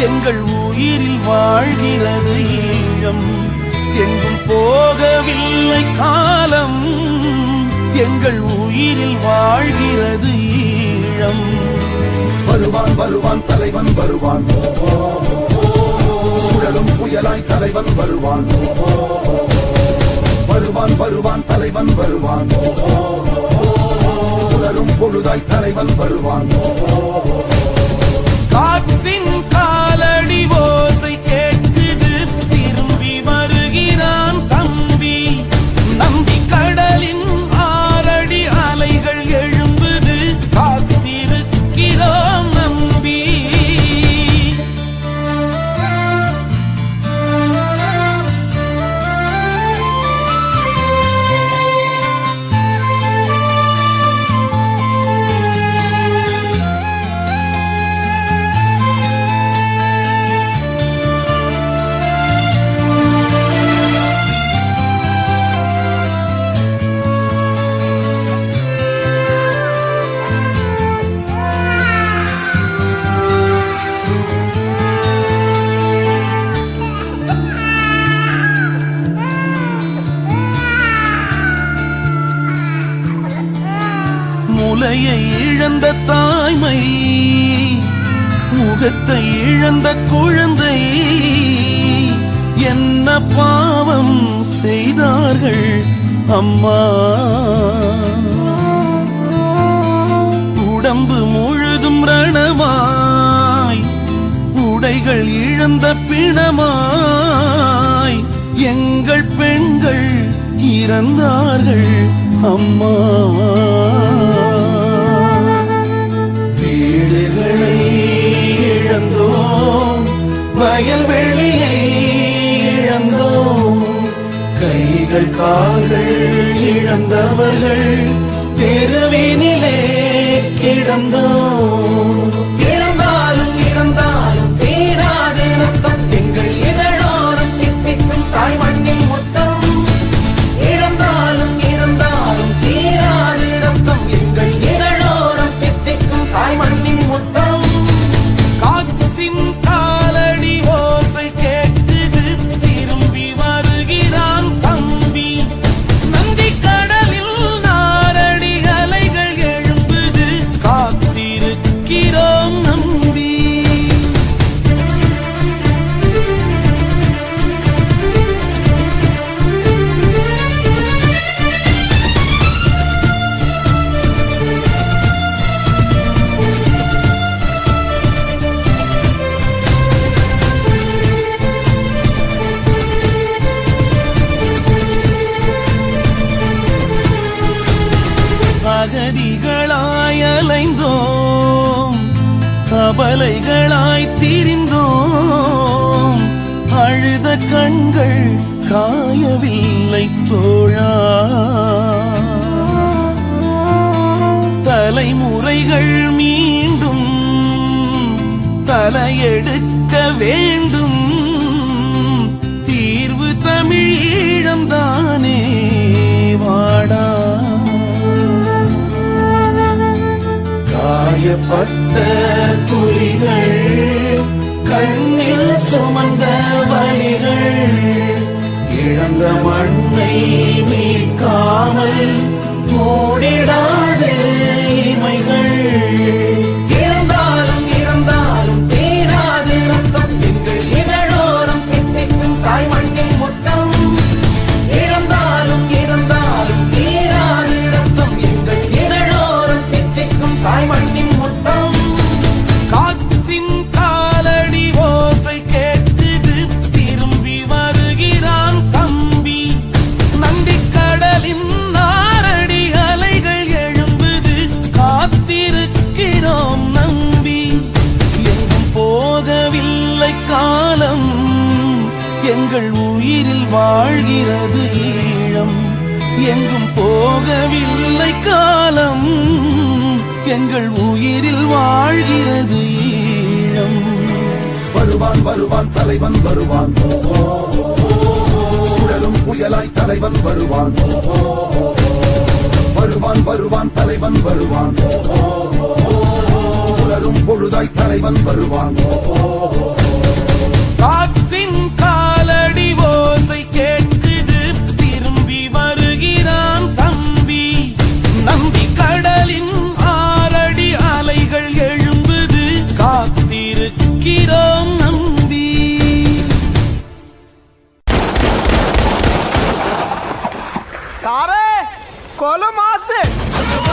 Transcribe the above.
எங்கள் உயிரில் வாழ்கிறது ஈழம். எங்கும் போகவில்லை காலம். எங்கள் உயிரில் வாழ்கிறது ஈழம். வருவான் வருவான் தலைவன் வருவான். சுழலும் புயலாய் தலைவன் வருவான். வருவான் வருவான் தலைவன் வருவான். புலரும் பொழுதாய் தலைவன் வருவான். காற்று முலையை இழந்த தாய்மை முகத்தை இழந்த குழந்தை. என்ன பாவம் செய்தார்கள் அம்மா? உடம்பு முழுதும் ரணமாய் உடைகள் இழந்த பிணமாய் எங்கள் பெண்கள் இறந்தார்கள் அம்மா. வயல்வெளியை இழந்தோம். கைகள் கால்கள் இழந்தவர்கள் தெருவினிலே கிடந்தோம். அகதிகளாய் அலைந்தோம் அபலைகளாய் திரிந்தோம். அழுத கண்கள் காயவில்லை தோழா. தலைமுறைகள் மீண்டும் தலையெடுக்க வேண்டும். பட்ட துளிகள் கண்ணில் சுமந்த வழிகள் இழந்த மண்ணை மீட்காமல் மூடிடாது இமைகள். எங்கள் உயிரில் வாழ்கிறது ஈழம். எங்கும் போகவில்லை காலம். எங்கள் உயிரில் வாழ்கிறது ஈழம். வருவான் வருவான் தலைவன் வருவான். சுழலும் புயலாய் தலைவன் வருவான். வருவான் வருவான் தலைவன் வருவான். புலரும் பொழுதாய் தலைவன் வருவான். Let's.